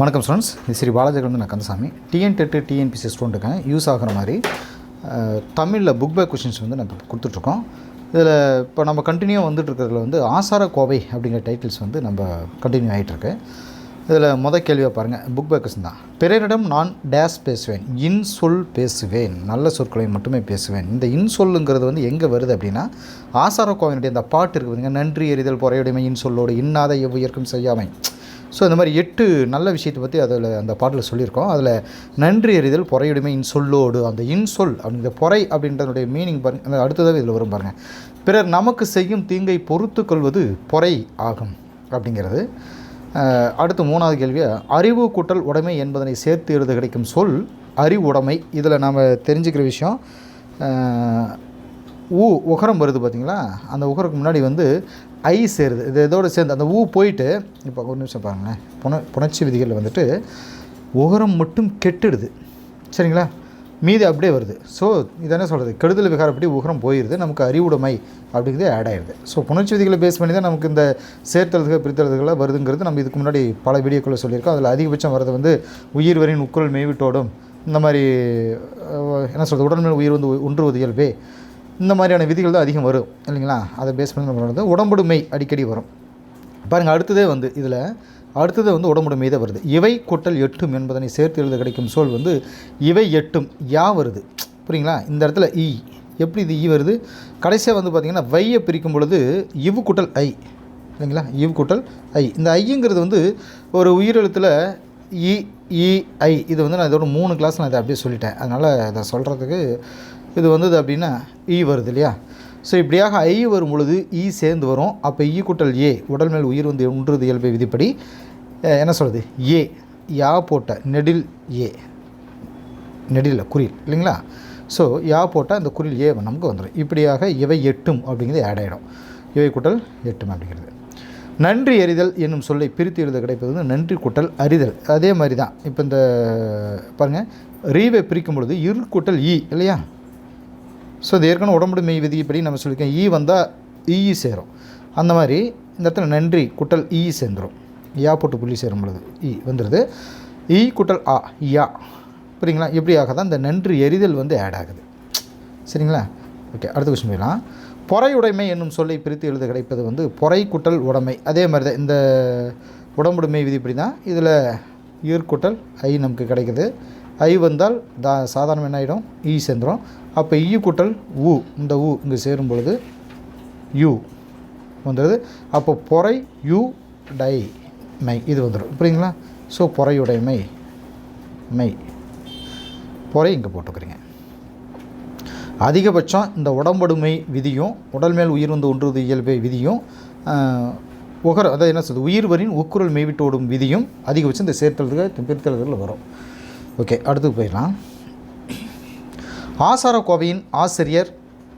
வணக்கம் ஸ்டூடெண்ட்ஸ் இது ஸ்ரீ பாலாஜிலேருந்து நான் கந்தசாமி. டிஎன் டெட்டு டிஎன்பிசி ஸ்டூடெண்ட்டுக்கு யூஸ் ஆகிற மாதிரி தமிழில் புக் பை கொஷின்ஸ் வந்து நம்ம கொடுத்துட்ருக்கோம். இதில் இப்போ நம்ம கண்டினியூ வந்துட்டுருக்கிறதுல வந்து ஆசார கோவை அப்படிங்கிற டைட்டில்ஸ் வந்து நம்ம கண்டினியூ ஆகிட்டுருக்கு இதில் மொதல் கேள்வியாக பாருங்கள் புக் பை கொஷின் தான். பிறரிடம் நான் டேஸ் பேசுவேன். இன் சொல் பேசுவேன். நல்ல சொற்களை மட்டுமே பேசுவேன். இந்த இன் சொல்லுங்கிறது வந்து எங்கே வருது அப்படின்னா ஆசார கோவையினுடைய இந்த பாட்டு இருக்குதுங்க நன்றி எறிதல் பொறையுடைமை இன் சொல்லோடு இன்னாத எவ்வியர்க்கும் செய்யாமை. ஸோ இந்த மாதிரி எட்டு நல்ல விஷயத்தை பற்றி அதில் அந்த பாட்டில் சொல்லியிருக்கோம். அதில் நன்றி எறிதல் பொறையுடைமை இன்சொல்லோடு. அந்த இன்சொல் அப்படிங்கிற பொறை அப்படின்றதுடைய மீனிங் பாருங்க அந்த அடுத்ததாக இதில் வரும் பாருங்கள் பிறர் நமக்கு செய்யும் தீங்கை பொறுத்து கொள்வது பொறை ஆகும் அப்படிங்கிறது. அடுத்து மூணாவது கேள்வியாக அறிவு கூட்டல் உடைமை என்பதனை சேர்த்து எழுத கிடைக்கும் சொல் அறிவுடைமை. இதில் நாம் தெரிஞ்சுக்கிற விஷயம் ஊ உகரம் வருது பார்த்தீங்களா? அந்த உகரக்கு முன்னாடி வந்து ஐ சேருது. இது இதோடு சேர்ந்து அந்த ஊ போயிட்டு இப்போ ஒரு நிமிஷம் பாருங்களேன். புன புணர்ச்சி விதிகளில் வந்துட்டு உகரம் மட்டும் கெட்டுடுது. சரிங்களா? மீதி அப்படியே வருது. ஸோ இது என்ன சொல்கிறது கெடுதல் விகாரப்படி உகரம் போயிடுது நமக்கு அறிவுடைமை அப்படிங்கிறது ஆட் ஆயிடுது ஸோ புணர்ச்சி விதிகளை பேஸ் பண்ணி தான் நமக்கு இந்த சேர்த்தெழுதுகள் பிரித்தெழுதுகளாக வருதுங்கிறது நம்ம இதுக்கு முன்னாடி பல வீடியோக்களில் சொல்லியிருக்கோம். அதில் அதிகபட்சம் வரது வந்து உயிர் வரின் உக்குரல் மேய்விட்டோடும் இந்த மாதிரி என்ன சொல்கிறது உடல்மேல் உயிர் வந்து ஒன்றுவது இயல்பே இந்த மாதிரியான விதிகள் தான் அதிகம் வரும் இல்லைங்களா? அதை பேஸ் பண்ணி நம்ம உடம்புடுமை அடிக்கடி வரும். பாருங்கள் அடுத்ததே வந்து இதில் அடுத்தது வந்து உடம்புடுமை தான் வருது. இவை கூட்டல் எட்டும் என்பதனை சேர்த்து எழுத கிடைக்கும் சொல் வந்து இவை எட்டும் யா வருது. புரியுங்களா? இந்த இடத்துல இ எப்படி இது ஈ வருது? கடைசியாக வந்து பார்த்திங்கன்னா வையை பிரிக்கும் பொழுது இவு கூட்டல் ஐ இல்லைங்களா? இவ் கூட்டல் ஐ. இந்த ஐங்கிறது வந்து ஒரு உயிரெழுத்தில் இ இ ஐ. இது வந்து நான் இதோட மூணு கிளாஸ் நான் இதை அப்படியே சொல்லிட்டேன். அதனால் இதை சொல்கிறதுக்கு இது வந்தது அப்படின்னா ஈ வருது இல்லையா? ஸோ இப்படியாக ஐ வரும் பொழுது ஈ சேர்ந்து வரும். அப்போ ஈ கூட்டல் ஏ உடல் மேல் உயிர் வந்து ஒன்றுது இயல்பை விதிப்படி என்ன சொல்கிறது ஏ யா போட்ட நெடில் ஏ. நெடில் குறில் இல்லைங்களா? ஸோ யா போட்டால் அந்த குறில் ஏ நமக்கு வந்துடும் இப்படியாக இவை எட்டும் அப்படிங்கிறது ஆட் ஆகிடும் இவை கூட்டல் எட்டும் அப்படிங்கிறது. நன்றி அறிதல் என்னும் சொல்லை பிரித்து எழுத கிடைப்பது வந்து நன்றி கூட்டல் அறிதல். அதே மாதிரி தான். இப்போ இந்த பாருங்கள் ரீவை பிரிக்கும் பொழுது இரு கூட்டல் ஈ இல்லையா? ஸோ இது ஏற்கனவே உடம்புடுமை விதிப்படி நம்ம சொல்லியிருக்கோம். ஈ வந்தால் ஈ சேரும். அந்த மாதிரி இந்த இடத்துல நன்றி குட்டல் ஈ சேர்ந்துடும் யா போட்டு புள்ளி சேரும் பொழுது ஈ வந்துடுது ஈ குட்டல் ஆ யா. புரியுங்களா? இப்படியாக தான் இந்த நன்றி எரிதல் வந்து ஆட் ஆகுது. சரிங்களா? ஓகே அடுத்த கொஸ்டின் போயிடலாம். பொறையுடைமை என்னும் சொல்லை பிரித்து எழுத கிடைப்பது வந்து பொறை குட்டல் உடைமை. அதே மாதிரி தான் இந்த உடம்புடைமை விதிப்படி தான் இதில் ஈர்க்குட்டல் ஐ நமக்கு கிடைக்குது. ஐ வந்தால் தா சாதாரணம் என்ன ஆகிடும் ஈ சேர்ந்துடும் அப்போ ஈ கூட்டல் உ இந்த ஊ இங்கே சேரும் பொழுது யூ வந்துடுது அப்போ பொறை யூ டை மை இது வந்துடும் புரியுங்களா ஸோ பொறையுடைமை மை பொறை இங்கே போட்டுக்கிறீங்க. அதிகபட்சம் இந்த உடம்படுமை விதியும் உடல் மேல் உயிர் வந்து ஒன்றுவது இயல்பை விதியும் ஆஹ், உகர அதாவது என்ன சொல்றது? உயிர் வரின் உக்குரல் மெய்விட்டு ஓடும் விதியும் அதிகபட்சம் இந்த சேர்த்தல்கள் பிரித்தல்களில் வரும். ஓகே அடுத்து போயிடலாம். ஆசார கோவையின் ஆசிரியர்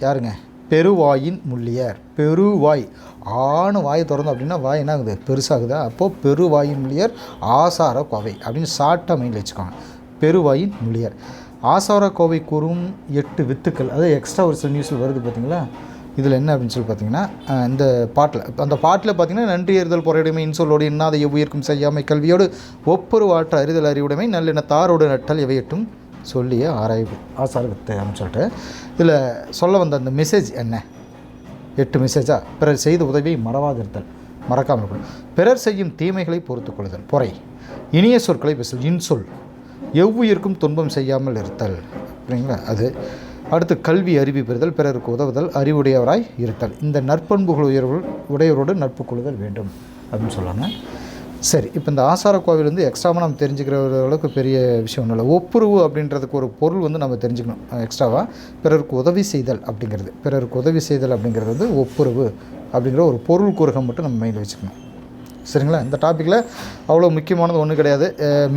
யாருங்க? பெருவாயின் முள்ளியர். பெருவாய். ஆணு வாயை திறந்தோம் அப்படின்னா வாய் என்ன ஆகுது? பெருசாகுதா? அப்போது பெருவாயின் முள்ளியர் ஆசார கோவை அப்படின்னு ஷார்ட்டாக மைண்டில் வச்சுக்கோங்க. பெருவாயின் முள்ளியர். ஆசார கோவை கூறும் எட்டு வித்துக்கள். அது எக்ஸ்ட்ரா ஒரு சில நியூஸில் வருது பார்த்தீங்களா? இதில் என்ன அப்படின்னு சொல்லி பார்த்தீங்கன்னா இந்த பாட்டில் அந்த பாட்டில் பார்த்தீங்கன்னா நன்றி அறிதல் பொறையுடைமை இன்சொல்லோடு இன்னாத எவ்வுயிர்க்கும் செய்யாமை கல்வியோடு ஒப்புரு வாற்ற அறிதல் அறிவுடைமை நல்லெண்ண தாரோடு நட்டல் எவையட்டும் சொல்லிய ஆராய்வு ஆசார வித்தை அப்படின்னு சொல்லிட்டு இதில் சொல்ல வந்த அந்த மெசேஜ் என்ன? எட்டு மெசேஜா பிறர் செய்த உதவியை மறவாதிருத்தல் மறக்காமல் இருக்கணும் பிறர் செய்யும் தீமைகளை பொறுத்து கொள்ளுதல் பொறை. இனிய சொற்களை பேசல் இன்சொல் எவ்வுயிருக்கும் துன்பம் செய்யாமல் இருத்தல். சரிங்களா அது. அடுத்து கல்வி அறிவு பெறுதல் பிறருக்கு உதவுதல் அறிவுடையவராய் இருத்தல். இந்த நற்பண்புகள் உயர்வு உடையவரோடு நட்பு கொள்ளுதல் வேண்டும் அப்படின்னு சொல்லுவாங்க சரி இப்போ இந்த ஆசார கோவில் வந்து எக்ஸ்ட்ராவாக நம்ம தெரிஞ்சுக்கிற ஒரு அளவுக்கு பெரிய விஷயம் ஒன்றும் இல்லை ஒப்புரவு அப்படின்றதுக்கு ஒரு பொருள் வந்து நம்ம தெரிஞ்சுக்கணும் எக்ஸ்ட்ராவாக பிறருக்கு உதவி செய்தல் அப்படிங்கிறது. பிறருக்கு உதவி செய்தல் அப்படிங்கிறது வந்து ஒப்புரவு அப்படிங்கிற ஒரு பொருள் கூறுகம் மட்டும் நம்ம மைண்டில் வச்சுக்கணும். சரிங்களா? இந்த டாப்பிக்கில் அவ்வளோ முக்கியமானது ஒன்றும் கிடையாது.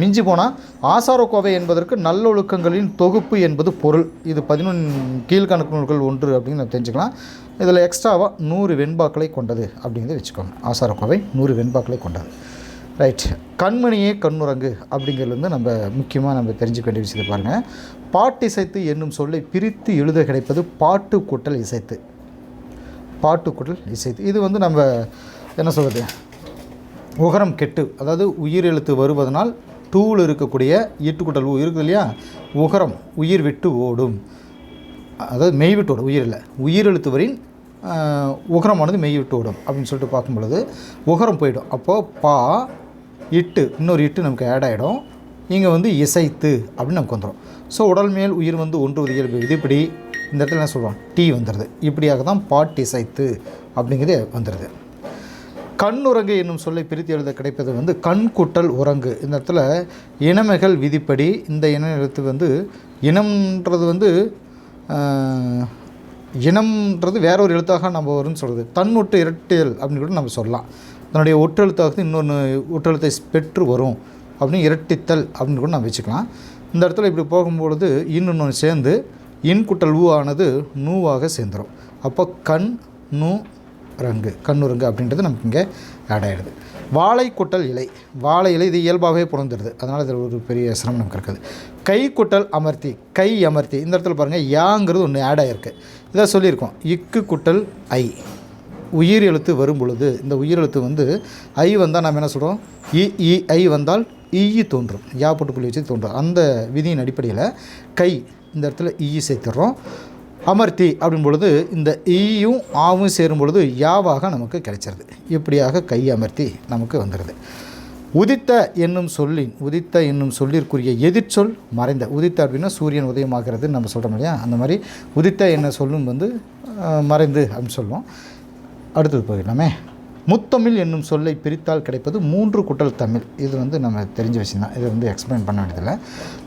மிஞ்சி போனால் ஆசாரக்கோவை என்பதற்கு நல்லொழுக்கங்களின் தொகுப்பு என்பது பொருள். இது பதினொன்று கீழ்கணக்கு நூல்கள் ஒன்று அப்படின்னு நம்ம தெரிஞ்சுக்கலாம். இதில் எக்ஸ்ட்ராவாக நூறு வெண்பாக்களை கொண்டது அப்படிங்கிறத வச்சுக்கோங்க. ஆசாரக்கோவை நூறு வெண்பாக்களை கொண்டது. ரைட் கண்மணியே கண்ணுரங்கு அப்படிங்கிறது வந்து நம்ம முக்கியமாக நம்ம தெரிஞ்சுக்க வேண்டிய விஷயத்தை பாருங்கள் பாட்டு இசைத்து என்னும் சொல்லை பிரித்து எழுத கிடைப்பது பாட்டு கூட்டல் இசைத்து. பாட்டு கூட்டல் இசைத்து. இது வந்து நம்ம என்ன சொல்கிறது உகரம் கெட்டு அதாவது உயிர் எழுத்து வருவதனால் டூவில் இருக்கக்கூடிய ஈட்டுக்குட்டல் ஊ இருக்குது இல்லையா? உகரம் உயிர் விட்டு ஓடும். அதாவது மெய் விட்டு ஓடும் உயிர் இல்லை. உயிர் எழுத்துவரின் வரின் உகரமானது மெய் விட்டு ஓடும் அப்படின்னு சொல்லிட்டு பார்க்கும் பொழுது உகரம் போயிடும். அப்போது பா இட்டு இன்னொரு இட்டு நமக்கு ஆட் ஆகிடும் இங்கே வந்து இசைத்து அப்படின்னு நமக்கு வந்துடும் ஸோ உடல் மேல் உயிர் வந்து ஒன்று இயல்பு. விதிப்படி இந்த இடத்துல என்ன சொல்லுவோம் டீ வந்துடுது இப்படியாக தான் பாட் இசைத்து அப்படிங்கிறது வந்துடுது கண்ணுறங்கு என்னும் சொல்லை பிரித்து எழுத கிடைப்பது வந்து கண் குட்டல் உறங்கு. இந்த இடத்துல இனமைகள் விதிப்படி இந்த இன எழுத்து வந்து இனம்ன்றது வந்து இனம்ன்றது வேற ஒரு எழுத்தாக நம்ம வரும்னு சொல்கிறது தன்னுட்டு இரட்டியல் அப்படின்னு கூட நம்ம சொல்லலாம். தன்னுடைய ஒற்றெழுத்தாக இன்னொன்று ஒற்றெழுத்தை பெற்று வரும் அப்படின்னு இரட்டித்தல் அப்படின்னு கூட நம்ம வச்சுக்கலாம். இந்த இடத்துல இப்படி போகும்பொழுது இன்னொன்று சேர்ந்து இன் குட்டல் ஊ ஆனது நூவாக சேர்ந்துடும் அப்போ கண் நூ ரங்கு கண்ணுரங்கு அப்படின்றது நமக்கு இங்கே ஆட் ஆகிடுது வாழை குட்டல் இலை வாழை இலை இது இயல்பாகவே புலந்துடுது அதனால் இதில் ஒரு பெரிய சிரமம் நமக்கு இருக்குது. கை குட்டல் அமர்த்தி கை அமர்த்தி இந்த இடத்துல பாருங்கள் யாங்கிறது ஒன்று ஆட் ஆகிருக்கு இதாக சொல்லியிருக்கோம். இக்கு குட்டல் ஐ. உயிர் எழுத்து வரும் பொழுது இந்த உயிர் எழுத்து வந்து ஐ வந்தால் நம்ம என்ன சொல்கிறோம் இ இ ஐ வந்தால் ஈ தோன்றும். யா போட்டு புள்ளி வச்சு தோன்றும். அந்த விதியின் அடிப்படையில் கை இந்த இடத்துல ஈ சேர்த்துடுறோம். அமர்த்தி அப்படின் பொழுது இந்த ஈயும் ஆவும் சேரும் பொழுது யாவாக நமக்கு கிடைச்சிருது. இப்படியாக கை அமர்த்தி நமக்கு வந்துடுது உதித்த என்னும் சொல்லின் உதித்த என்னும் சொல்லிற்குரிய எதிர்ச்சொல் மறைந்த. உதித்த அப்படின்னா சூரியன் உதயமாகிறதுன்னு நம்ம சொல்கிறோம் இல்லையா? அந்த மாதிரி உதித்த என்ன சொல்லும் வந்து மறைந்து அப்படின்னு சொல்லுவோம். அடுத்தது போயிடலாமே. முத்தமிழ் என்னும் சொல்லை பிரித்தால் கிடைப்பது மூன்று குட்டல் தமிழ். இது வந்து நம்ம தெரிஞ்ச விஷயம் தான் இதை வந்து எக்ஸ்பிளைன் பண்ண வேண்டியதில்லை.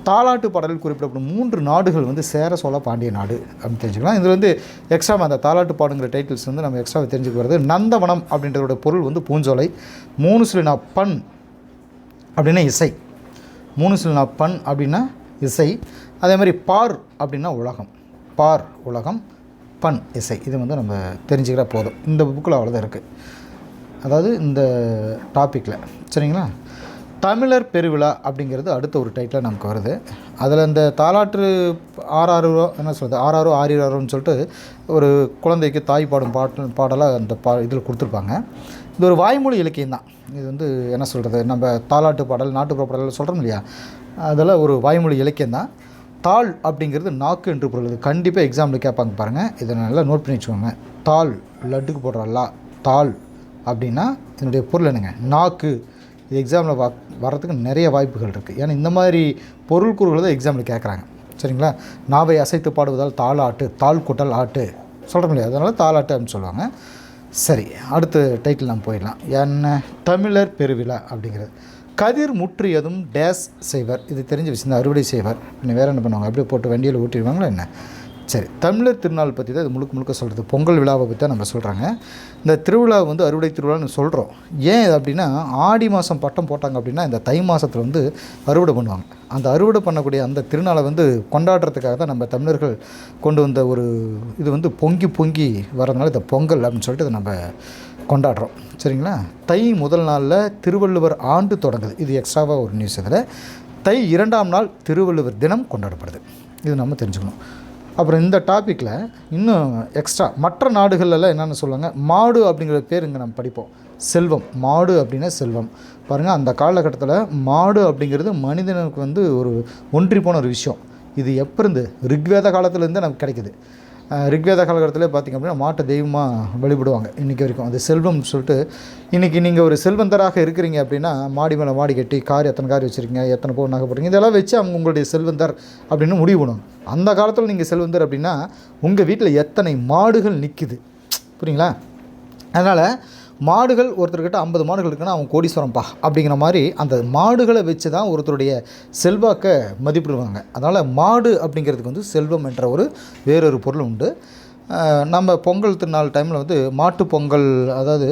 தாலாட்டு பாடலில் குறிப்பிடப்படும் மூன்று நாடுகள் வந்து சேர சோழ பாண்டிய நாடு அப்படின்னு தெரிஞ்சுக்கலாம். இதில் வந்து எக்ஸ்ட்ரா அந்த தாலாட்டு பாடுங்கிற டைட்டில்ஸ் வந்து நம்ம எக்ஸ்ட்ரா தெரிஞ்சுக்க வருது நந்தவனம் அப்படின்றதோட பொருள் வந்து பூஞ்சோலை மூணு சிலினா பண் அப்படின்னா இசை மூணு சிலினா பண் அப்படின்னா இசை அதே மாதிரி பார் அப்படின்னா உலகம் பார் உலகம் ஃபன் இசை. இது வந்து நம்ம தெரிஞ்சுக்கிற போதும். இந்த புக்கில் அவ்வளோதான் இருக்குது அதாவது இந்த டாப்பிக்கில் சரிங்களா? தமிழர் பெருவிழா அப்படிங்கிறது அடுத்த ஒரு டைட்டில் நமக்கு வருது. அதில் இந்த தாலாற்று ஆறாறு என்ன சொல்கிறது ஆறாரோ ஆறிராரோன்னு சொல்லிட்டு ஒரு குழந்தைக்கு தாய் பாடும் பாட்டு பாடலாக அந்த பா இதில் கொடுத்துருப்பாங்க. இது ஒரு வாய்மொழி இலக்கியம் தான். இது வந்து என்ன சொல்கிறது நம்ம தாலாட்டு பாடல் நாட்டுப்புற பாடல் சொல்கிறோம் இல்லையா? அதெல்லாம் ஒரு வாய்மொழி இலக்கியம் தான். தாள் அப்படிங்கிறது நாக்கு என்று பொருள். இது கண்டிப்பாக எக்ஸாமில் கேட்பாங்க பாருங்கள் இதை நல்லா நோட் பண்ணி வச்சுக்கோங்க. தாள் லட்டுக்கு போடுற லா தாள் அப்படின்னா இதனுடைய பொருள் என்னங்க? நாக்கு. இது எக்ஸாமில் வ வர்றதுக்கு நிறைய வாய்ப்புகள் இருக்குது ஏன்னா இந்த மாதிரி பொருள் கூறுகளை தான் எக்ஸாமில் கேட்குறாங்க. சரிங்களா? நாவை அசைத்து பாடுவதால் தாள் ஆட்டு தாள் கூட்டல் ஆட்டு. சொல்கிற முடியாது அதனால் தாளாட்டு அப்படின்னு சொல்லுவாங்க. சரி அடுத்த டைட்டில் நம்ம போயிடலாம். என்ன? தமிழர் பெருவிழா அப்படிங்கிறது. கதிர் முற்றியதும் டேஸ் செய்வர். இது தெரிஞ்ச விஷயம் தான். அறுவடை செய்வர். இன்னும் வேறு என்ன பண்ணுவாங்க? அப்படியே போட்டு வண்டியில் ஊட்டிடுவாங்களா என்ன? சரி தமிழர் திருநாள் பற்றி தான் இது முழுக்க முழுக்க சொல்கிறது பொங்கல் விழாவை பற்றி தான் நம்ம சொல்கிறாங்க இந்த திருவிழா வந்து அறுவடை திருவிழான்னு சொல்கிறோம் ஏன் இது அப்படின்னா ஆடி மாதம் பட்டம் போட்டாங்க அப்படின்னா இந்த தை மாதத்தில் வந்து அறுவடை பண்ணுவாங்க. அந்த அறுவடை பண்ணக்கூடிய அந்த திருநாளை வந்து கொண்டாடுறதுக்காக தான் நம்ம தமிழர்கள் கொண்டு வந்த ஒரு இது வந்து பொங்கி பொங்கி வரதுனால இந்த பொங்கல் அப்படின்னு சொல்லிட்டு இதை நம்ம கொண்டாடுறோம். சரிங்களா? தை முதல் நாளில் திருவள்ளுவர் ஆண்டு தொடங்குது. இது எக்ஸ்ட்ராவாக ஒரு நியூஸ் இதில். தை இரண்டாம் நாள் திருவள்ளுவர் தினம் கொண்டாடப்படுது. இது நம்ம தெரிஞ்சுக்கணும். அப்புறம் இந்த டாப்பிக்கில் இன்னும் எக்ஸ்ட்ரா மற்ற நாடுகள்லாம் என்னென்னு சொல்லுவாங்க? மாடு அப்படிங்கிற பேர் இங்கே நம்ம படிப்போம். செல்வம். மாடு அப்படின்னா செல்வம். பாருங்கள் அந்த காலகட்டத்தில் மாடு அப்படிங்கிறது மனிதனுக்கு வந்து ஒரு ஒன்றி போன ஒரு விஷயம். இது எப்போ இருந்து? ரிக்வேத காலத்துலேருந்து நமக்கு கிடைக்குது. ரிக்வேத காலகட்டத்தில் பார்த்திங்க அப்படின்னா மாட்டை தெய்வமாக வழிபடுவாங்க இன்றைக்கி வரைக்கும். அது செல்வம்னு சொல்லிட்டு இன்றைக்கி நீங்கள் ஒரு செல்வந்தராக இருக்கிறீங்க அப்படின்னா மாடி மேலே மாடி கட்டி கார் எத்தனை கார் வச்சுருக்கீங்க எத்தனை பவுன் நகை போடுறீங்க இதெல்லாம் வச்சு அவங்க உங்களுடைய செல்வந்தர் அப்படின்னு முடிவு பண்ணுவாங்க. அந்த காலத்தில் நீங்கள் செல்வந்தர் அப்படின்னா உங்கள் வீட்டில் எத்தனை மாடுகள் நிற்கிது புரியுங்களா? அதனால் மாடுகள் ஒருத்தர்கிட்ட ஐம்பது மாடுகள் இருக்குன்னா அவன் கோடீஸ்வரம்ப்பா அப்படிங்கிற மாதிரி அந்த மாடுகளை வச்சு தான் ஒருத்தருடைய செல்வாக்கை மதிப்பிடுவாங்க. அதனால் மாடு அப்படிங்கிறதுக்கு வந்து செல்வம் என்ற ஒரு வேறொரு பொருள் உண்டு. நம்ம பொங்கல் திருநாள் டைமில் வந்து மாட்டுப்பொங்கல் அதாவது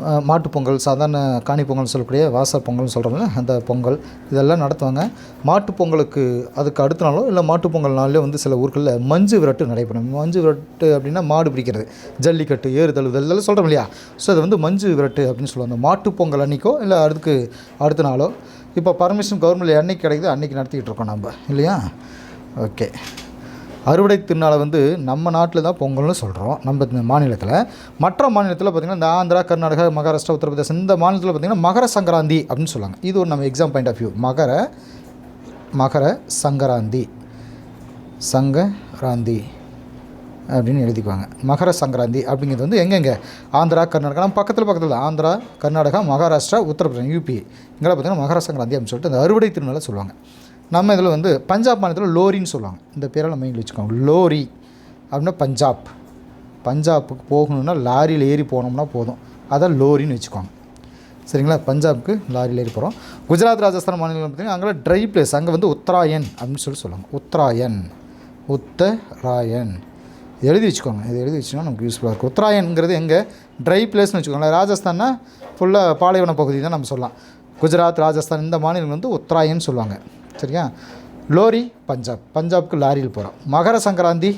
மாட்டுப்பொங்கல் சாதாரண காணி பொங்கல்னு சொல்லக்கூடிய வாசல் பொங்கல்னு சொல்கிறோம்ல அந்த பொங்கல் இதெல்லாம் நடத்துவாங்க. மாட்டுப் பொங்கலுக்கு அதுக்கு அடுத்த நாளோ இல்லை மாட்டுப்பொங்கல் பொங்கல் வந்து சில ஊர்களில் மஞ்சு விரட்டு நடைபெறும். மஞ்சு விரட்டு அப்படின்னா மாடு பிடிக்கிறது. ஜல்லிக்கட்டு ஏறுதல் இதெல்லாம் சொல்கிறோம் இல்லையா? ஸோ அது வந்து மஞ்சு விரட்டு அப்படின்னு சொல்லுவாங்க. மாட்டுப்பொங்கல் அன்றைக்கோ இல்லை அதுக்கு அடுத்த நாளோ? இப்போ பர்மிஷன் கவர்மெண்ட் அன்னைக்கு கிடைக்குது அன்றைக்கி நடத்திக்கிட்டு இருக்கோம் நம்ம இல்லையா? ஓகே. அறுவடை திருநாளை வந்து நம்ம நாட்டில் தான் பொங்கல்னு சொல்கிறோம் நம்ம இந்த மாநிலத்தில். மற்ற மாநிலத்தில் பார்த்திங்கன்னா இந்த ஆந்திரா கர்நாடகா மகாராஷ்டிரா உத்தரப்பிரதேசம் இந்த மாநிலத்தில் பார்த்திங்கன்னா மகர சங்கராந்தி அப்படின்னு சொல்லுவாங்க. இது ஒரு நம்ம எக்ஸாம் பாயிண்ட் ஆஃப் வியூ மகர மகர சங்கராந்தி. சங்கராந்தி அப்படின்னு எழுதிக்குவாங்க. மகர சங்கராந்தி அப்படிங்கிறது வந்து எங்கெங்கே? ஆந்திரா கர்நாடகா. நம்ம பக்கத்தில் பக்கத்தில் ஆந்திரா கர்நாடகா மகாராஷ்டிரா உத்தரப்பிரதேசம் யூபி இங்கெல்லாம் பார்த்திங்கன்னா மகர சங்கராந்தி அப்படின்னு சொல்லிட்டு அந்த அறுவடை திருநாளை சொல்லுவாங்க. நம்ம இதில் வந்து பஞ்சாப் மாநிலத்தில் லோரின்னு சொல்லுவாங்க. இந்த பேரெல்லாம் மைண்டில் வச்சுக்கோங்க. லோரி அப்படின்னா பஞ்சாப். பஞ்சாப்புக்கு போகணுன்னா லாரியில் ஏறி போனோம்னா போதும். அதான் லோரின்னு வச்சுக்கோங்க. சரிங்களா? பஞ்சாப்க்கு லாரியில் ஏறி போகிறோம் குஜராத் ராஜஸ்தான் மாநிலம் பார்த்திங்கன்னா அங்கே ட்ரை பிளேஸ் அங்கே வந்து உத்தராயன் அப்படின்னு சொல்லி சொல்லுவாங்க. உத்தராயன். உத்தராயன். எழுதி வச்சுக்கோங்க. இது எழுதி வச்சுன்னா நமக்கு யூஸ்ஃபுல்லாக இருக்கும். உத்தராயன்ங்கிறது எங்கே? ட்ரை பிளேஸ்னு வச்சுக்கோங்களேன். ராஜஸ்தான்னா ஃபுல்லாக பாலைவன பகுதி தான் நம்ம சொல்லலாம். குஜராத் ராஜஸ்தான் இந்த மாநிலம் வந்து உத்தராயன் சொல்லுவாங்க. சரியா? லோரி பஞ்சாப். பஞ்சாப்க்கு லாரியில் போகிறோம் மகர சங்கராந்தி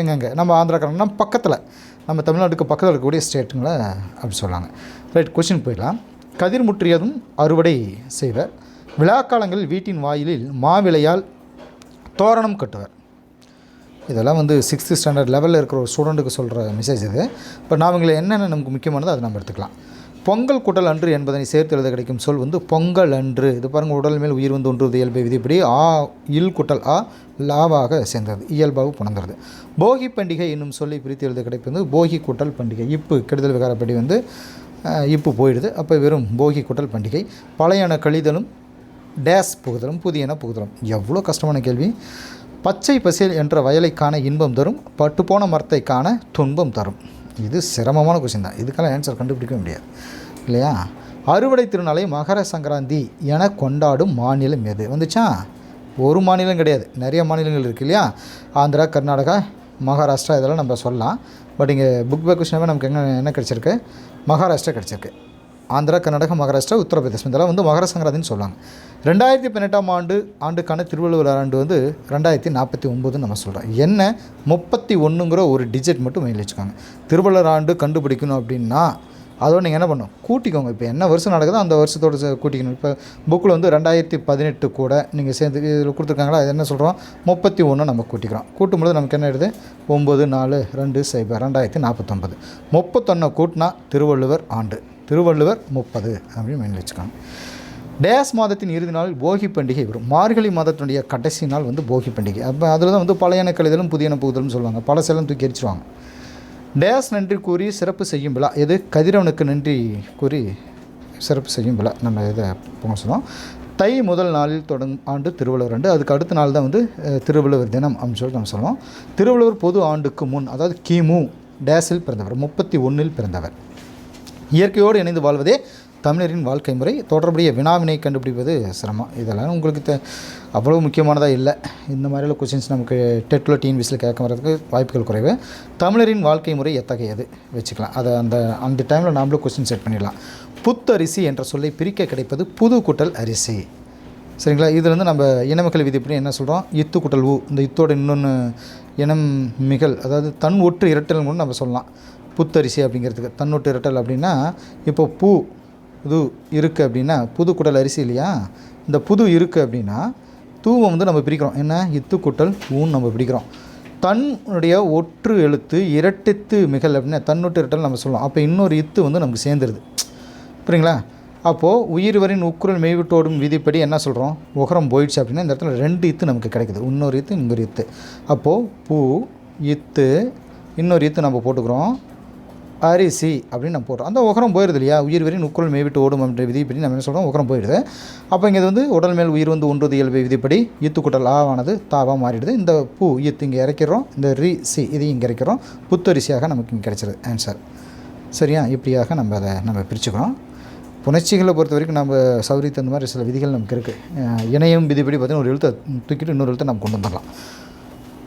எங்கெங்கே? நம்ம ஆந்திரா பக்கத்தில். நம்ம தமிழ்நாட்டுக்கு பக்கத்தில் இருக்கக்கூடிய ஸ்டேட்டுங்களை அப்படி சொல்லுவாங்க ரைட் கொஷின் போயிடலாம். கதிர் முற்றியதும் அறுவடை செய்வர். விழாக்காலங்களில் வீட்டின் வாயிலில் மாவிளையால் தோரணம் கட்டுவர். இதெல்லாம் வந்து சிக்ஸ்த்து ஸ்டாண்டர்ட் லெவலில் இருக்கிற ஒரு ஸ்டூடெண்ட்டுக்கு சொல்கிற மெசேஜ் இது. இப்போ நான் அவங்களை என்னென்ன நமக்கு முக்கியமானதோ அதை நம்ம எடுத்துக்கலாம். பொங்கல் குடல் அன்று என்பதனை சேர்த்து எழுத கிடைக்கும் சொல் வந்து பொங்கல் அன்று. இது பாருங்கள் உடல் மேல் உயிர் வந்து ஒன்று இயல்பை விதிப்படி ஆ இல் குட்டல் ஆ லாவாக சேர்ந்தது. இயல்பாக புணர்ந்தது. போகி பண்டிகை என்னும் சொல்லி பிரித்து எழுத கிடைப்பது போகி குட்டல் பண்டிகை. இப்பு கெடுதல் விகாரப்படி வந்து இப்பு போயிடுது. அப்போ வெறும் போகி குட்டல் பண்டிகை. பழையன கழிதலும் டேஸ் புகுதலும் புதியன புகுதலும். எவ்வளோ கஷ்டமான கேள்வி. பச்சை பசேல் என்ற வயலை காண இன்பம் தரும் பட்டுப்போன மரத்தை காண துன்பம் தரும். இது சிரமமான கொஷின் தான். இதுக்கெல்லாம் ஆன்சர் கண்டுபிடிக்க முடியாது. இல்லையா? அறுவடை திருநாளை மகர சங்கராந்தி என கொண்டாடும் மாநிலம் எது? வந்துச்சா? ஒரு மாநிலம் கிடையாது. நிறைய மாநிலங்கள் இருக்குது இல்லையா? ஆந்திரா கர்நாடகா மகாராஷ்டிரா இதெல்லாம் நம்ம சொல்லலாம். பட் இங்கே புக் பே கொஸ்டினாவே நமக்கு என்ன என்ன கிடச்சிருக்கு? மகாராஷ்டிரா கிடச்சிருக்கு. ஆந்திரா கர்நாடகா மகாராஷ்டிரா உத்தரப்பிரதேசம் இதெல்லாம் வந்து மகர சங்கராந்தின்னு சொல்லுவாங்க ரெண்டாயிரத்தி பதினெட்டாம் ஆண்டு ஆண்டுக்கான திருவள்ளுவர் ஆண்டு வந்து ரெண்டாயிரத்தி நாற்பத்தி ஒம்போதுன்னு நம்ம சொல்கிறோம் என்ன? முப்பத்தி ஒன்றுங்கிற ஒரு டிஜிட் மட்டும் மெயில் வச்சுக்கோங்க. திருவள்ளுவர் ஆண்டு கண்டுபிடிக்கணும் அப்படின்னா அதோட நீங்கள் என்ன பண்ணணும்? கூட்டிக்கோங்க. இப்போ என்ன வருஷம் நடக்குதோ அந்த வருஷத்தோட கூட்டிக்கணும். இப்போ புக்கில் வந்து ரெண்டாயிரத்தி பதினெட்டு கூட நீங்கள் சேர்ந்து இதில் கொடுத்துருக்காங்களா? அது என்ன சொல்கிறோம் முப்பத்தி ஒன்று நம்ம கூட்டிக்கிறோம். கூட்டும்போது நமக்கு என்ன ஆயிடுது ஒம்பது நாலு ரெண்டு சைபர் ரெண்டாயிரத்தி நாற்பத்தொம்பது முப்பத்தொன்று கூட்டினா திருவள்ளுவர் ஆண்டு. திருவள்ளுவர் முப்பது அப்படின்னு மைண்டில் வச்சுக்காங்க. டேஸ் மாதத்தின் இறுதி நாள் போகி பண்டிகை வரும். மார்கழி மாதத்தினுடைய கடைசி நாள் வந்து போகி பண்டிகை. அப்போ அதில் தான் வந்து பழையன கழிதலும் புதியன புகுதலும் சொல்லுவாங்க. பழசெல்லாம் தூக்கி எரிச்சிருவாங்க. டேஸ் நன்றி கூறி சிறப்பு செய்யும் விழா. எது? கதிரவனுக்கு நன்றி கூறி சிறப்பு செய்யும் விழா. நம்ம இதை போக சொல்லுவோம். தை முதல் நாளில் தொடங்கும் ஆண்டு திருவள்ளுவர் ஆண்டு அதுக்கு அடுத்த நாள் தான் வந்து திருவள்ளுவர் தினம் அப்படின்னு சொல்லிட்டு நம்ம சொல்லுவோம். திருவள்ளுவர் பொது ஆண்டுக்கு முன் அதாவது கிமு டேஸில் பிறந்தவர் முப்பத்தி ஒன்றில் பிறந்தவர். இயற்கையோடு இணைந்து வாழ்வதே தமிழரின் வாழ்க்கை முறை. தொடர்புடைய வினாவினை கண்டுபிடிப்பது சிரமம். இதெல்லாம் உங்களுக்கு தெ அவ்வளோ முக்கியமானதாக இல்லை. இந்த மாதிரியான கொஷின்ஸ் நமக்கு டெட்டில் டிஎன்பிசியில் கேட்க வரதுக்கு வாய்ப்புகள் குறைவு. தமிழரின் வாழ்க்கை முறை எத்தகையது? வச்சுக்கலாம். அதை அந்த அந்த டைமில் நாமளும் கொஸ்டின் செட் பண்ணிடலாம். புத்தரிசி என்ற சொல்லை பிரிக்க கிடைப்பது புது கூட்டல் அரிசி. சரிங்களா? இதுலேருந்து நம்ம இனமக்கள் விதிப்படி என்ன சொல்கிறோம் இத்து குட்டல் ஊ இந்த இத்தோட இன்னொன்று இனம் மிகல் அதாவது தன் ஒற்று இரட்டல் கூட நம்ம சொல்லலாம். புத்தரிசி அப்படிங்கிறதுக்கு தன் இரட்டல் அப்படின்னா இப்போ பூ இது இருக்குது அப்படின்னா புது குடல் அரிசி இல்லையா? இந்த புது இருக்குது அப்படின்னா தூவை வந்து நம்ம பிரிக்கிறோம். என்ன? இத்து குட்டல் ஊன்னு நம்ம பிடிக்கிறோம் தன்னுடைய ஒற்று எழுத்து இரட்டித்து மிகல் அப்படின்னா தன்னொட்டு இரட்டல் நம்ம சொல்லலாம். அப்போ இன்னொரு இத்து வந்து நமக்கு சேர்ந்துருது. புரியுங்களா? அப்போது உயிர்வரின் உக்குரல் மெய்விட்டோடும் விதிப்படி என்ன சொல்கிறோம் உகரம் போயிடுச்சு அப்படின்னா இந்த இடத்துல ரெண்டு இத்து நமக்கு கிடைக்குது. இன்னொரு இத்து இன்னொரு இத்து. அப்போது பூ இத்து இன்னொரு இத்து நம்ம போட்டுக்கிறோம். அரிசி அப்படின்னு நம்ம போடுறோம். அந்த உகரம் போயிடுது இல்லையா? உயிர் வரி நுக்குள் மேவிட்டு ஓடும் அப்படின்ற விதிப்படி நம்ம என்ன சொல்கிறோம் உகரம் போயிடுது. அப்போ இங்கே இது வந்து உடல் மேல் உயிர் வந்து ஒன்றுவது இயல்பு விதிப்படி ஈத்துக்குட்டல் ஆவானது தாவாக மாறிடுது. இந்த பூ ஈத்து இங்கே இறக்கிறோம். இந்த ரி சி இதையும் இங்கே இறக்கிறோம். புத்தரிசியாக நமக்கு இங்கே கிடைச்சிருது ஆன்சர் சரியா? இப்படியாக நம்ம அதை நம்ம பிரிச்சுக்கிறோம் புணர்ச்சிகளை பொறுத்த வரைக்கும் நம்ம சௌரியத்து அந்த மாதிரி சில விதிகள் நமக்கு இருக்குது இணையம் விதிப்படி பார்த்தீங்கன்னா ஒரு எழுத்தை தூக்கிட்டு இன்னொரு எழுத்தை நம்ம கொண்டு வந்துடலாம்.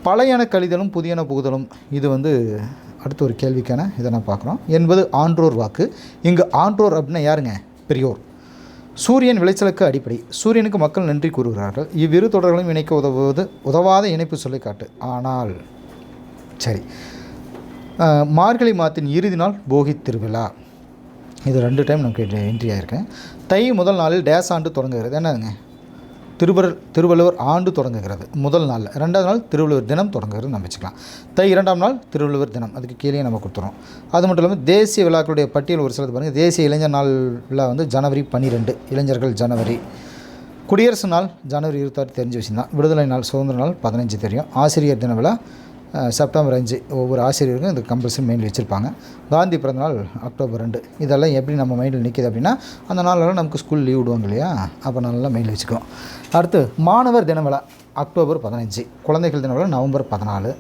பழையன கழிதலும் புதியன புகுதலும் இது வந்து அடுத்த ஒரு கேள்விக்கான இதை நான் பார்க்குறோம். என்பது ஆன்றோர் வாக்கு. இங்கு ஆன்றோர் அப்படின்னா யாருங்க? பெரியோர். சூரியன் விளைச்சலுக்கு அடிப்படை. சூரியனுக்கு மக்கள் நன்றி கூறுகிறார்கள். இவ்விரு தொடர்களையும் இணைக்க உதவுவது உதவாத இணைப்பு சொல்லி காட்டு ஆனால் சரி. மார்கழி மாதத்தின் இறுதி நாள் போகி திருவிழா. இது ரெண்டு டைம் நமக்கு என்ட்ரி ஆயிருக்கேன் தை முதல் நாளில் டேஸ் ஆண்டு தொடங்குகிறது. என்னதுங்க? திருவள்ளுவர் திருவள்ளுவர் ஆண்டு தொடங்குகிறது. முதல் நாள். ரெண்டாவது நாள் திருவள்ளுவர் தினம் தொடங்குகிறது நம்ம வச்சுக்கலாம். தை இரண்டாம் நாள் திருவள்ளுவர் தினம். அதுக்கு கீழே நம்ம கொடுத்துறோம். அது மட்டும் இல்லாமல் தேசிய விழாக்களுடைய பட்டியல் ஒரு சிலது பாருங்கள் தேசிய இளைஞர் நாள் விழா வந்து ஜனவரி பன்னிரெண்டு இளைஞர்கள் ஜனவரி. குடியரசு நாள் ஜனவரி இருபத்தாறு தெரிஞ்சு வச்சுருந்தான் விடுதலை நாள் சுதந்திர நாள் பதினஞ்சு தெரியும். ஆசிரியர் தின விழா செப்டம்பர் அஞ்சு ஒவ்வொரு ஆசிரியருக்கும் இந்த கம்பல்சரி மைண்டில் வச்சுருப்பாங்க. காந்தி பிறந்தநாள் அக்டோபர் ரெண்டு. இதெல்லாம் எப்படி நம்ம மைண்டில் நிற்கிது அப்படின்னா அந்த நாளெல்லாம் நமக்கு ஸ்கூல் லீவ் விடுவாங்க இல்லையா? அப்போ நல்லா மைண்டில் வச்சுக்குவோம். அடுத்து மாணவர் தின விழா அக்டோபர் பதினஞ்சு. குழந்தைகள் தின விழா நவம்பர் பதினாலு.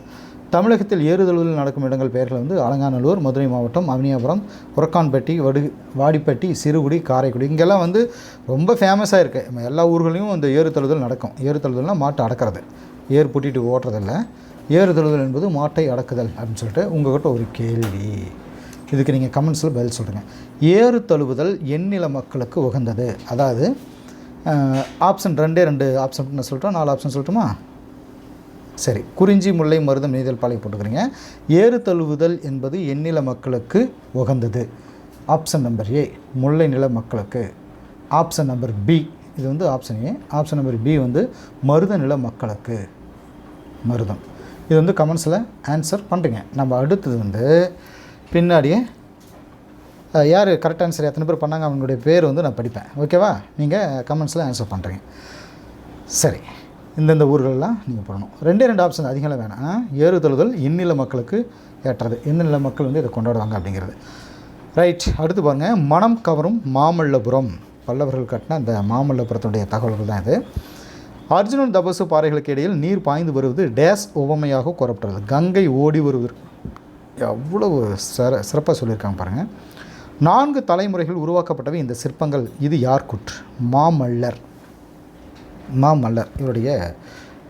தமிழகத்தில் ஏறுதழுவில் நடக்கும் இடங்கள் பெயர்கள் வந்து அலங்காநல்லூர் மதுரை மாவட்டம் அவனியாபுரம் உரக்கான்பட்டி வடு வாடிப்பட்டி சிறுகுடி காரைக்குடி. இங்கெல்லாம் வந்து ரொம்ப ஃபேமஸாக இருக்குது நம்ம எல்லா ஊர்களையும் இந்த ஏறுதழுதல் நடக்கும். ஏறுதழுதல்னால் மாட்டை அடக்கிறது. ஏர் பூட்டிட்டு ஓட்டுறதில்ல. ஏறுதழுதல் என்பது மாட்டை அடக்குதல் அப்படின்னு சொல்லிட்டு உங்கள்கிட்ட ஒரு கேள்வி. இதுக்கு நீங்கள் கமெண்ட்ஸில் பதில் சொல்லுங்கள் ஏறு தழுவுதல் எண்ணில மக்களுக்கு உகந்தது. அதாவது ஆப்ஷன் ரெண்டே ரெண்டு ஆப்ஷன் நான் சொல்லிட்டோம் நாலு ஆப்ஷன் சொல்லட்டுமா? சரி குறிஞ்சி முல்லை மருதம் நெய்தல் பாலை போட்டுக்கிறீங்க. ஏறு தழுவுதல் என்பது எண்ணில மக்களுக்கு உகந்தது. ஆப்ஷன் நம்பர் ஏ முல்லை நில மக்களுக்கு. ஆப்ஷன் நம்பர் பி இது வந்து option A option number B வந்து மருத நில மக்களுக்கு. மருதம். இது வந்து கமெண்ட்ஸில் ஆன்சர் பண்ணுறீங்க நம்ம அடுத்தது வந்து பின்னாடியே யார் கரெக்ட் ஆன்சர் எத்தனை பேர் பண்ணாங்க அவங்களுடைய பேர் வந்து நான் படிப்பேன். ஓகேவா நீங்கள் கமெண்ட்ஸில் ஆன்சர் பண்ணுறீங்க சரி. இந்தந்த ஊர்களெலாம் நீங்கள் பண்ணணும் ரெண்டே ரெண்டு ஆப்ஷன் அதிகமாக வேணாம். ஏறுதழுதல் இந்நில மக்களுக்கு ஏற்றது. எந்த மக்கள் வந்து இதை கொண்டாடுவாங்க அப்படிங்கிறது. ரைட் அடுத்து பாருங்கள் மனம் கவரும் மாமல்லபுரம். பல்லவர்கள் கட்டின அந்த மாமல்லபுரத்துடைய தகவல்கள் தான் இது. அர்ஜுனன் தபசு பாறைகளுக்கு இடையில் நீர் பாய்ந்து வருவது டேஸ் உவமையாக கூறப்பட்டது கங்கை ஓடி வருவதற்கு எவ்வளவு சிற சிறப்பாக சொல்லியிருக்காங்க பாருங்கள் நான்கு தலைமுறைகள் உருவாக்கப்பட்டவை இந்த சிற்பங்கள். இது யார் குற்று? மாமல்லர் மாமல்லர் இவருடைய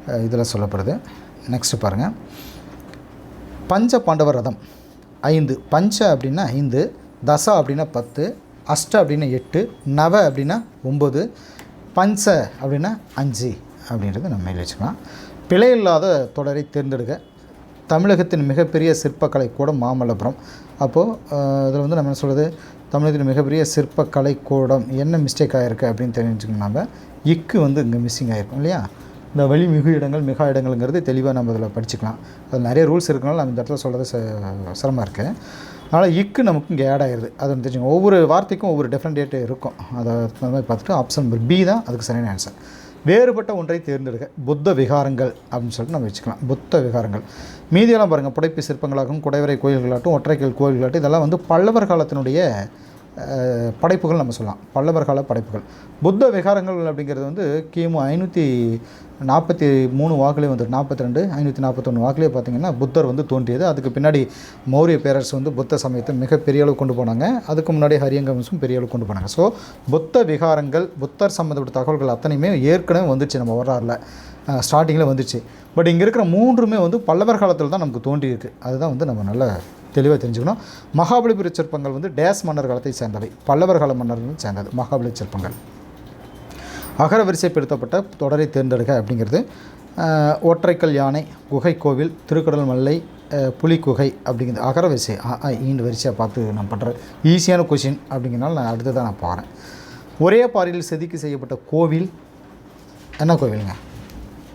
இதில் சொல்லப்படுது. நெக்ஸ்ட்டு பாருங்கள் பஞ்ச பாண்டவ ரதம். ஐந்து. பஞ்ச அப்படின்னா ஐந்து. தச அப்படின்னா பத்து. அஷ்ட அப்படின்னா எட்டு. நவ அப்படின்னா ஒம்பது பஞ்ச அப்படின்னா அஞ்சு. அப்படின்றத நம்ம மேலே வச்சுக்கலாம். பிழையில்லாத தொடரை தேர்ந்தெடுக்க தமிழகத்தின் மிகப்பெரிய சிற்பக்கலை கூட மாமல்லபுரம். அப்போது இதில் வந்து நம்ம என்ன சொல்கிறது தமிழகத்தின் மிகப்பெரிய சிற்பக்கலை கூடம் என்ன மிஸ்டேக் ஆகிருக்கு அப்படின்னு தெரிஞ்சுக்கணும். நம்ம இக்கு வந்து இங்கே மிஸ்ஸிங் ஆகிருக்கும் இல்லையா? இந்த வழி மிகு இடங்கள் மிகா இடங்கள்ங்கிறது தெளிவாக நம்ம இதில் படிச்சுக்கலாம். அது நிறைய ரூல்ஸ் இருக்கனால நம்ம இந்த இடத்துல சொல்கிறது ச- சிரமமாக இருக்குது அதனால் இக்கு நமக்கு இங்கே ஆட் ஆயிடுது அது வந்து ஒவ்வொரு வார்த்தைக்கும் ஒவ்வொரு டிஃப்ரெண்ட் டேட்டு இருக்கும். அதை மாதிரி பார்த்துட்டு ஆப்ஷன் நம்பர் பி தான் அதுக்கு சரியான ஆன்சர் வேறுபட்ட ஒன்றை தேர்ந்தெடுக்க புத்த விகாரங்கள் அப்படின்னு சொல்லிட்டு நம்ம வச்சுக்கலாம். புத்த விகாரங்கள். மீதியெல்லாம் பாருங்கள் புடைப்பு சிற்பங்களாகவும் குடைவரை கோயில்களாகட்டும் ஒற்றைக்கல் கோயில்களாகட்டும் இதெல்லாம் வந்து பல்லவர் காலத்தினுடைய படைப்புகள் நம்ம சொல்லலாம். பல்லவர் கால படைப்புகள். புத்த விகாரங்கள் அப்படிங்கிறது வந்து கிமு ஐநூற்றி நாற்பத்தி மூணு வாக்குலேயே வந்து நாற்பத்தி ரெண்டு ஐநூற்றி நாற்பத்தொன்று வாக்குலேயே பார்த்தீங்கன்னா புத்தர் வந்து தோன்றியது. அதுக்கு பின்னாடி மௌரிய பேரரசு வந்து புத்த சமயத்தை மிகப்பெரிய அளவு கொண்டு போனாங்க. அதுக்கு முன்னாடி ஹரியங்கம்ஸும் பெரிய அளவு கொண்டு போனாங்க. ஸோ புத்த விகாரங்கள் புத்தர் சம்மந்தப்பட்ட தகவல்கள் அத்தனையுமே ஏற்கனவே வந்துச்சு நம்ம வரலாறுல. ஸ்டார்டிங்கில் வந்துச்சு பட் இங்கே இருக்கிற மூன்றுமே வந்து பல்லவர் காலத்தில் தான் நமக்கு தோன்றியிருக்கு. அதுதான் வந்து நம்ம நல்ல தெளிவாக தெரிஞ்சுக்கணும். மகாபலிபுர சிற்பங்கள் வந்து டேஸ் மன்னர் காலத்தை சேர்ந்தவை. பல்லவர் கால மன்னர்கள் சேர்ந்தது. மகாபலி சிற்பங்கள் அகர வரிசைப்படுத்தப்பட்ட தொடரை தேர்ந்தெடுக்க அப்படிங்கிறது ஒற்றைக்கல் யானை குகை கோவில் திருக்கடல் மல்லை புலிக்குகை புலி குகை அப்படிங்கிறது அகர வரிசை ஆ, ஈண்டு வரிசையாக பார்த்து நான் பண்ணுறேன் ஈஸியான கொஷின் அப்படிங்கிறனால நான் அடுத்ததான் நான் பாருறேன் ஒரே பாறையில் செதுக்கி செய்யப்பட்ட கோவில் என்ன கோவிலுங்க?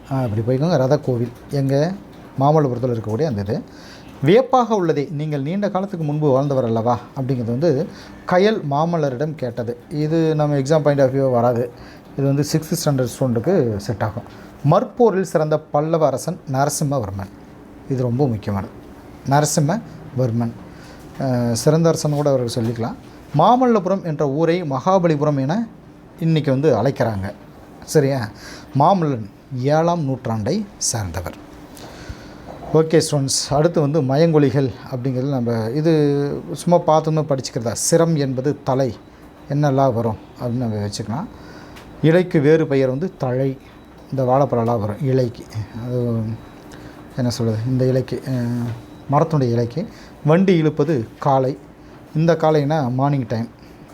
அப்படி இப்படி போய்க்கோங்க. ரத கோவில். எங்கள் மாமல்லபுரத்தில் இருக்கக்கூடிய அந்த இது. வியப்பாக உள்ளதே. நீங்கள் நீண்ட காலத்துக்கு முன்பு வாழ்ந்தவர் அல்லவா? அப்படிங்கிறது வந்து கயல் மாமல்லரிடம் கேட்டது. இது நம்ம எக்ஸாம் பாயிண்ட் ஆஃப் வியூ வராது. இது வந்து சிக்ஸ்த் ஸ்டாண்டர்ட் ஸ்டூடெண்ட்டுக்கு செட் ஆகும். மற்போரில் சிறந்த பல்லவ அரசன் நரசிம்மவர்மன். இது ரொம்ப முக்கியமானது. நரசிம்மவர்மன். சிறந்த அரசன் கூட அவர்கள் சொல்லிக்கலாம். மாமல்லபுரம் என்ற ஊரை மகாபலிபுரம் என இன்றைக்கி வந்து அழைக்கிறாங்க. சரியா? மாமல்லன் ஏழாம் நூற்றாண்டை சார்ந்தவர். ஓகே ஸ்டூடெண்ட்ஸ் அடுத்து வந்து மயங்கொலிகள் அப்படிங்கிறது நம்ம இது சும்மா பார்த்தோம்னா படிச்சுக்கிறதா? சிரம் என்பது தலை. என்னெல்லாம் வரும் அப்படின்னு நம்ம வச்சுக்கலாம். இலைக்கு வேறு பெயர் வந்து தழை. இந்த வாழைப்பழம்லாம் வரும். இலைக்கு. அது என்ன சொல்கிறது இந்த இலைக்கு மரத்துடைய மரத்தினுடைய இலைக்கு. வண்டி இழுப்பது காலை. இந்த காலைனா மார்னிங் டைம்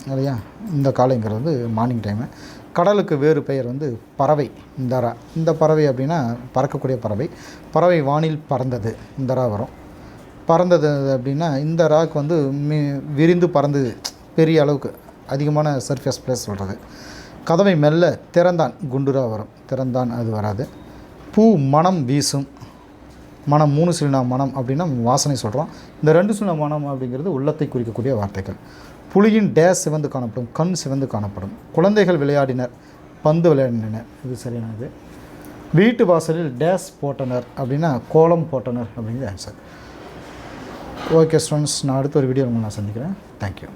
இல்லையா இந்த காலைங்கிறது மார்னிங் டைமு கடலுக்கு வேறு பெயர் வந்து பறவை இந்தரா. இந்த பறவை அப்படின்னா பறக்கக்கூடிய பறவை. பறவை வானில் பறந்தது இந்தரா வரும். பறந்தது அப்படின்னா இந்த ராக் வந்து மி விரிந்து பறந்தது. பெரிய அளவுக்கு அதிகமான சர்ஃபேஸ் ப்ளேஸ் சொல்கிறது கதவை மெல்ல திறந்தான் குண்டுரா வரும். திறந்தான் அது வராது. பூ மனம் வீசும். மனம் மூணு சிலினா மனம் அப்படின்னா வாசனை சொல்கிறோம் இந்த ரெண்டு சிலினா மனம் அப்படிங்கிறது உள்ளத்தை குறிக்கக்கூடிய வார்த்தைகள். புலியின் டேஸ் சிவந்து காணப்படும் கண் சிவந்து காணப்படும். குழந்தைகள் விளையாடினர் பந்து விளையாடினர் இது சரியானது. வீட்டு வாசலில் டேஸ் போட்டனர் அப்படின்னா கோலம் போட்டனர் அப்படிங்கிறது ஆன்சர் ஓகே ஸ்டூடெண்ட்ஸ் நான் அடுத்த ஒரு வீடியோ உங்களை நான் சந்திக்கிறேன். தேங்க்யூ